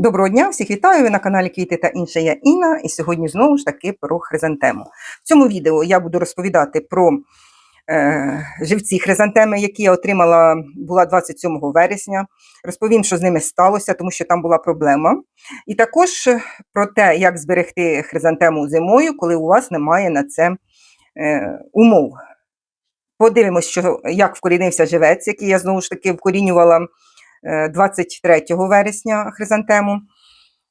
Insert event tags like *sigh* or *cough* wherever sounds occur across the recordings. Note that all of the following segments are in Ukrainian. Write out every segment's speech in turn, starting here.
Доброго дня, всіх вітаю! Ви на каналі Квіти та інше я Інна, і сьогодні знову ж таки про хризантему. В цьому відео я буду розповідати про е, живці хризантеми, які я отримала була 27 вересня. Розповім, що з ними сталося, тому що там була проблема. І також про те, як зберегти хризантему зимою, коли у вас немає на це е, умов. Подивимось, що, як вкорінився живець, який я знову ж таки вкорінювала. Е, 23 вересня хризантему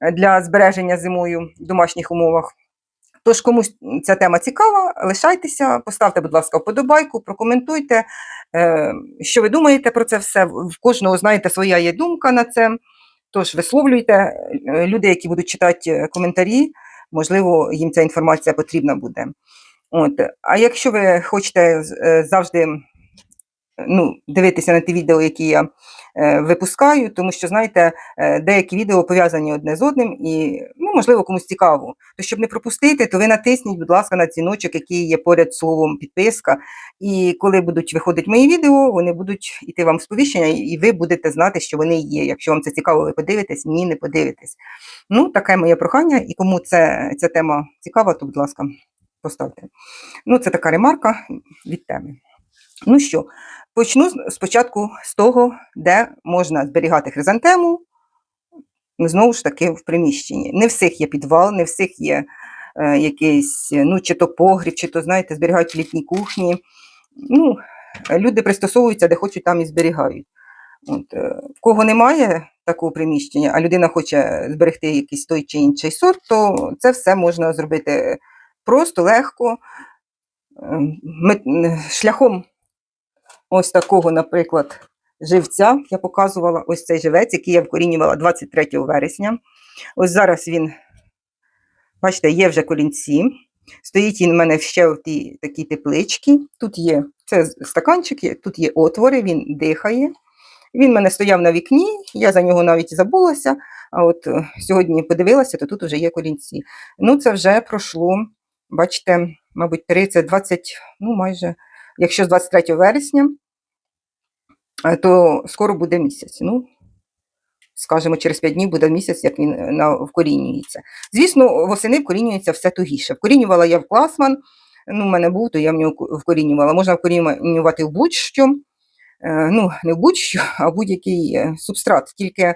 е, для збереження зимою в домашніх умовах. Тож, комусь ця тема цікава, лишайтеся, поставте, будь ласка, вподобайку, прокоментуйте, е, що ви думаєте про це все. В кожного, знаєте, своя є думка на це. Тож висловлюйте. Е, Люди, які будуть читати е, коментарі, можливо, їм ця інформація потрібна буде. От. А якщо ви хочете е, завжди ну, дивитися на ті відео, які я е, випускаю, тому що, знаєте, е, деякі відео пов'язані одне з одним, і, ну, можливо, комусь цікаво. То, щоб не пропустити, то ви натисніть, будь ласка, на дзвіночок, який є поряд словом підписка. І коли будуть виходити мої відео, вони будуть йти вам в сповіщення, і ви будете знати, що вони є. Якщо вам це цікаво, ви подивитесь, ні, не подивитесь. Ну, таке моє прохання, і кому це, ця тема цікава, то, будь ласка, поставте. Ну, це така ремарка від теми. Ну що, почну спочатку з того, де можна зберігати хризантему, ну, знову ж таки в приміщенні. Не всіх є підвал, не всіх є е, якийсь, ну, чи то погріб, чи то, знаєте, зберігають в літній кухні. Ну, люди пристосовуються, де хочуть, там і зберігають. От, е, в кого немає такого приміщення, а людина хоче зберегти якийсь той чи інший сорт, то це все можна зробити просто, легко, е, шляхом ось такого, наприклад, живця. Я показувала ось цей живець, який я вкорінювала 23 вересня. Ось зараз він, бачите, є вже колінці. Стоїть він у мене ще в тій такій тепличці. Тут є це стаканчики, тут є отвори, він дихає. Він в мене стояв на вікні, я за нього навіть забулася. А от е, сьогодні подивилася, то тут вже є колінці. Ну, це вже пройшло, бачите, мабуть, 30, 20, ну майже, якщо з 23 вересня, е, то скоро буде місяць. Ну, скажімо, через 5 днів буде місяць, як він е, вкорінюється. Звісно, восени вкорінюється все тугіше. Вкорінювала я в класман, ну, в мене був, то я в нього вкорінювала. Можна вкорінювати в будь-що, е, ну, не в будь-що, а будь-який субстрат, тільки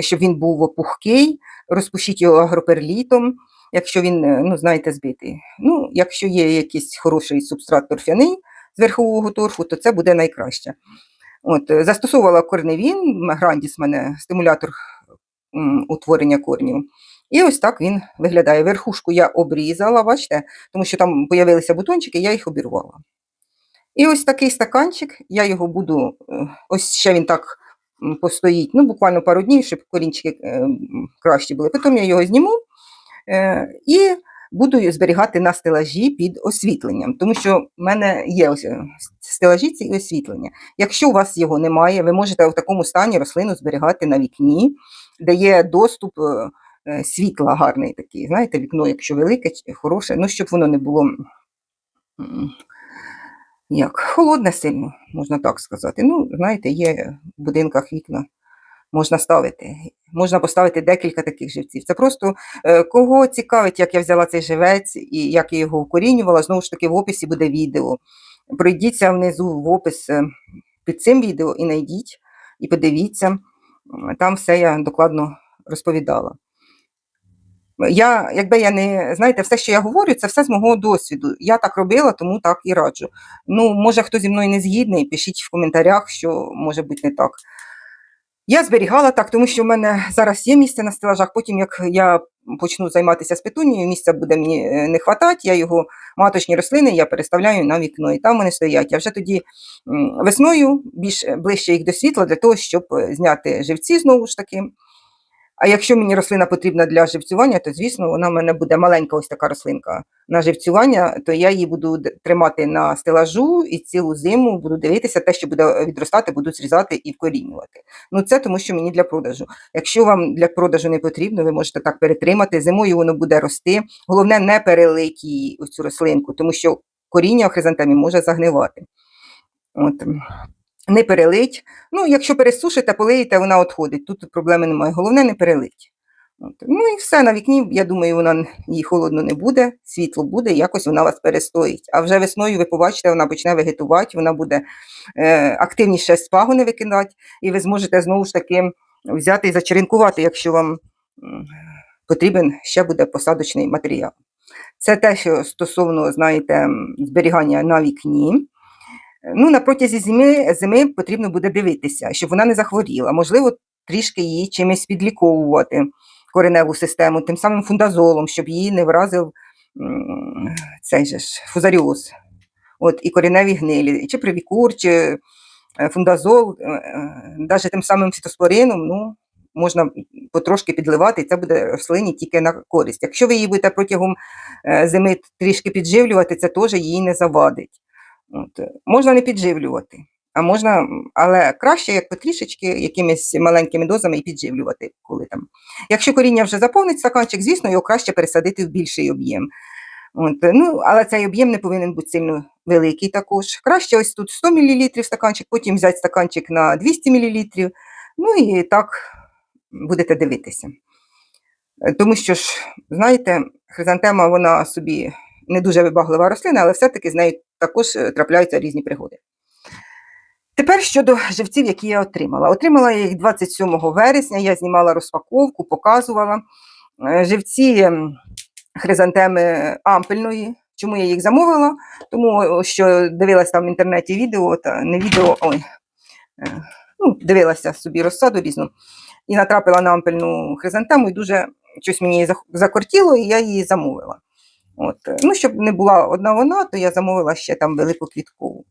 щоб він був пухкий, розпушіть його агроперлітом, якщо він, ну, знаєте, збитий. Ну, якщо є якийсь хороший субстрат торфяний з верхового торфу, то це буде найкраще. От, е, застосовувала корневін, грандіс в мене стимулятор утворення корнів. І ось так він виглядає. Верхушку я обрізала, бачите, тому що там з'явилися бутончики, я їх обірвала. І ось такий стаканчик, я його буду, е, ось ще він так постоїть, ну, буквально пару днів, щоб корінчики е, кращі були. Потім я його зніму і буду зберігати на стелажі під освітленням, тому що в мене є ось е, стелажі ці освітлення. Якщо у вас його немає, ви можете в такому стані рослину зберігати на вікні, де є доступ е, е, світла гарний такий. Знаєте, вікно, якщо велике, хороше, ну щоб воно не було як холодне сильно, можна так сказати. Ну, знаєте, є в будинках вікна, можна ставити. Можна поставити декілька таких живців. Це просто е, кого цікавить, як я взяла цей живець і як я його вкорінювала, знову ж таки в описі буде відео. Пройдіться внизу в опис е, під цим відео і знайдіть, і подивіться. Там все я докладно розповідала. Я, якби я не знаєте, все, що я говорю, це все з мого досвіду. Я так робила, тому так і раджу. Ну, може, хто зі мною не згідний, пишіть в коментарях, що може бути не так. Я зберігала так, тому що в мене зараз є місце на стелажах. Потім, як я почну займатися з петунією, місця буде мені е, не хватати, я його маточні рослини я переставляю на вікно, і там вони стоять. Я вже тоді весною більш е, ближче їх до світла для того, щоб е, зняти живці знову ж таки. А якщо мені рослина потрібна для живцювання, то звісно вона в мене буде маленька ось така рослинка на живцювання, то я її буду тримати на стелажу і цілу зиму буду дивитися, те, що буде відростати, буду зрізати і вкорінювати. Ну це тому, що мені для продажу. Якщо вам для продажу не потрібно, ви можете так перетримати. Зимою воно буде рости. Головне, не перелить її цю рослинку, тому що коріння хризантемі може загнивати. От. Не перелить. Ну, якщо пересушите, полиєте, вона відходить. Тут проблеми немає. Головне не перелить. От. Ну і все на вікні, я думаю, вона їй холодно не буде, світло буде, якось вона вас перестоїть. А вже весною ви побачите, вона почне вегетувати, вона буде е, активніше з пагони викидати, і ви зможете знову ж таки взяти і зачеренкувати, якщо вам потрібен ще буде посадочний матеріал. Це те, що стосовно, знаєте, зберігання на вікні. Ну, на протязі зими, зими потрібно буде дивитися, щоб вона не захворіла. Можливо, трішки її чимось підліковувати кореневу систему, тим самим фундазолом, щоб її не вразив цей же ж фузаріоз. От, і кореневі гнилі, чи привікур, чи е, фундазол, навіть тим самим фітоспорином, ну, можна потрошки підливати, і це буде рослині тільки на користь. Якщо ви її будете протягом е, зими трішки підживлювати, це теж її не завадить. От. е, Можна не підживлювати, а можна, але краще, як потрішечки, якимись маленькими дозами і підживлювати, коли там. Якщо коріння вже заповнить стаканчик, звісно, його краще пересадити в більший об'єм. От, е, ну, але цей об'єм не повинен бути сильно великий також. Краще ось тут 100 мл стаканчик, потім взяти стаканчик на 200 мл, ну і так будете дивитися. Е, Тому що ж, знаєте, хризантема, вона собі не дуже вибаглива рослина, але все-таки з нею також е, трапляються різні пригоди. Тепер щодо живців, які я отримала. Отримала я їх 27 вересня, я знімала розпаковку, показувала. Е, Живці ем, хризантеми ампельної. Чому я їх замовила? Тому що дивилася там в інтернеті відео, та не відео, ой, е, ну, дивилася собі розсаду різну і натрапила на ампельну хризантему, і дуже щось мені закортіло, і я її замовила. От. е, Ну, щоб не була одна вона, то я замовила ще там велику квіткову.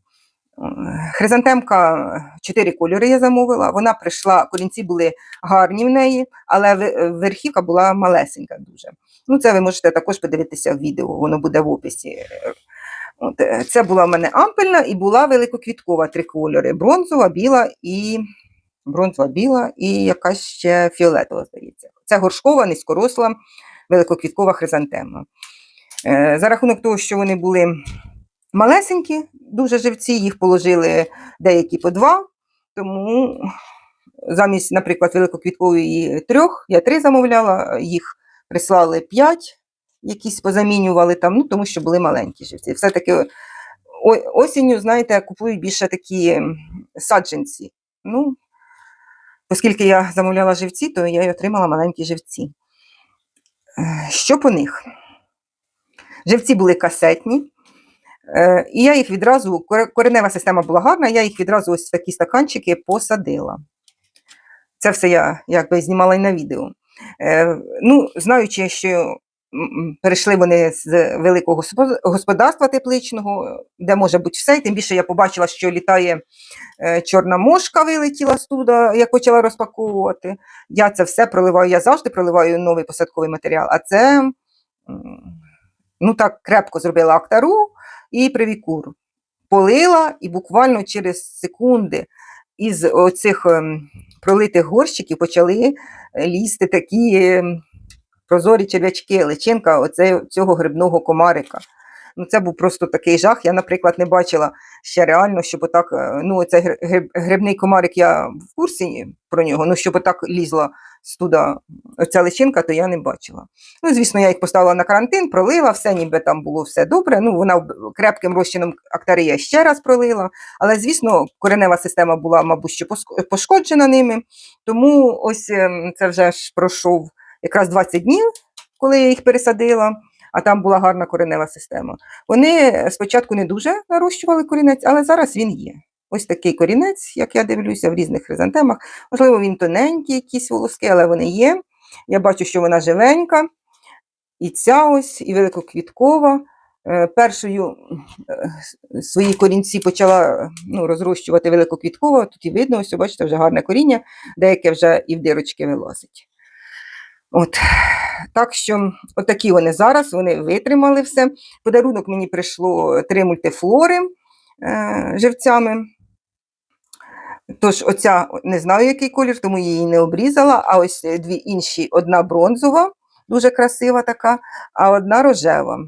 Е, Хризантемка, е, чотири кольори я замовила. Вона прийшла, корінці були гарні в неї, але верхівка була малесенька дуже. Ну, це ви можете також подивитися в відео, воно буде в описі. От, це була в мене ампельна і була великоквіткова три кольори: бронзова, біла і бронзова, біла і якась ще фіолетова, здається. Це горшкова, низькоросла, великоквіткова хризантема. Е, За рахунок того, що вони були малесенькі, дуже живці, їх положили деякі по два, тому замість, наприклад, великоквіткової трьох, я три замовляла, їх прислали п'ять, якісь позамінювали там, ну, тому що були маленькі живці. Все-таки осінню, знаєте, купують більше такі саджанці. Ну, оскільки я замовляла живці, то я й отримала маленькі живці. Е, Що по них? Живці були касетні, е, і я їх відразу, коренева система була гарна, я їх відразу ось в такі стаканчики посадила. Це все я якби знімала і на відео. Е, ну, знаючи, що перейшли вони з великого господарства тепличного, де може бути все, тим більше я побачила, що літає е, чорна мошка, вилетіла з туди, як почала розпаковувати. Я це все проливаю, я завжди проливаю новий посадковий матеріал, а це ну так крепко зробила актару і привікур. Полила і буквально через секунди із оцих ем, пролитих горщиків почали е, лізти такі ем, прозорі черв'ячки, личинка оце, цього грибного комарика. Ну, це був просто такий жах. Я, наприклад, не бачила ще реально, щоб отак, е, ну, цей грибний комарик, я в курсі про нього, ну, щоб отак лізла з туди оця личинка, то я не бачила. Ну, звісно, я їх поставила на карантин, пролила, все ніби там було все добре. Ну, вона крепким розчином актарія ще раз пролила. Але, звісно, коренева система була, мабуть, поск- пошкоджена ними. Тому ось ем, це вже ж пройшов якраз 20 днів, коли я їх пересадила, а там була гарна коренева система. Вони спочатку не дуже нарощували корінець, але зараз він є. Ось такий корінець, як я дивлюся в різних хризантемах. Можливо, він тоненький, якісь волоски, але вони є. Я бачу, що вона живенька. І ця ось, і великоквіткова. Е, Першою е, свої корінці почала ну, розрощувати великоквіткова. Тут і видно, ось, бачите, вже гарне коріння, деяке вже і в дирочки вилазить. От. Так що, отакі вони зараз, вони витримали все. Подарунок мені прийшло три мультифлори е, живцями. Тож, оця не знаю, який колір, тому її не обрізала. А ось е, дві інші: одна бронзова, дуже красива така, а одна рожева.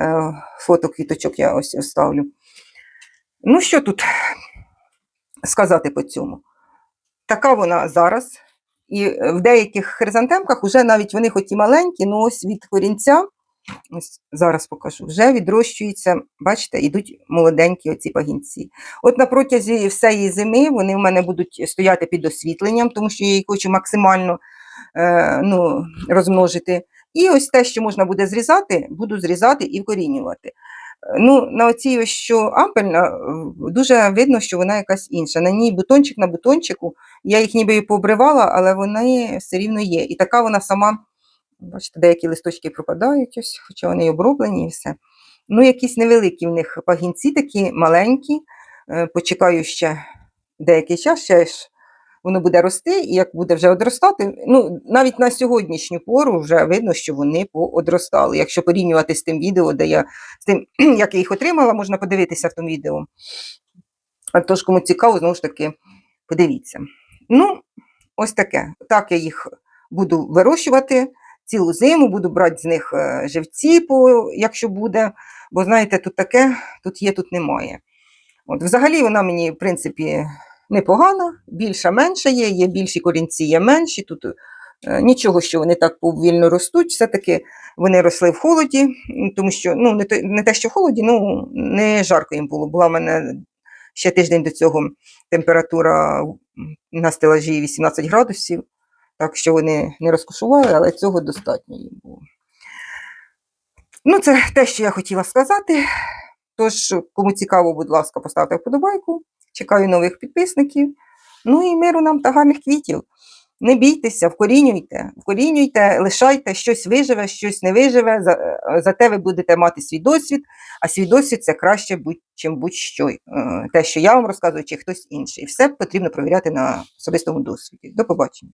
Е, Фото квіточок я ось вставлю. Ну, що тут? сказати по цьому. Така вона зараз. І в деяких хризантемках вже навіть вони хоч і маленькі, ну ось від корінця, ось зараз покажу, вже відрощуються, бачите, йдуть молоденькі оці пагінці. От на протязі всієї зими вони в мене будуть стояти під освітленням, тому що я їх хочу максимально е, ну, розмножити. І ось те, що можна буде зрізати, буду зрізати і вкорінювати. Ну, на оцій ось що ампельна, дуже видно, що вона якась інша. На ній бутончик на бутончику, я їх ніби і пообривала, але вони все рівно є. І така вона сама, бачите, деякі листочки пропадають, ось, хоча вони й оброблені і все. Ну, якісь невеликі в них пагінці, такі маленькі. Е, Почекаю ще деякий час, ще ж воно буде рости, і як буде вже одростати, ну, навіть на сьогоднішню пору вже видно, що вони поодростали. Якщо порівнювати з тим відео, де я з тим, *clears throat* як я їх отримала, можна подивитися в тому відео. А тож, кому цікаво, знову ж таки, подивіться. Ну, ось таке. Так я їх буду вирощувати цілу зиму, буду брати з них е, живці, якщо буде. Бо знаєте, тут таке, тут є, тут немає. От, взагалі вона мені, в принципі, непогана, більша менша є, є більші корінці, є менші. Тут е, нічого, що вони так повільно ростуть, все-таки вони росли в холоді, тому що ну, не, те, не те, що в холоді, ну не жарко їм було. Була в мене ще тиждень до цього температура на стелажі 18 градусів, так що вони не розкошували, але цього достатньо їм було. Ну, це те, що я хотіла сказати. Тож, кому цікаво, будь ласка, поставте вподобайку. Чекаю нових підписників. Ну і миру нам та гарних квітів. Не бійтеся, вкорінюйте, вкорінюйте, лишайте, щось виживе, щось не виживе. За, зате ви будете мати свій досвід, а свій досвід це краще, будь, чим будь-що. Е, Те, що я вам розказую, чи хтось інший. Все потрібно провіряти на особистому досвіді. До побачення.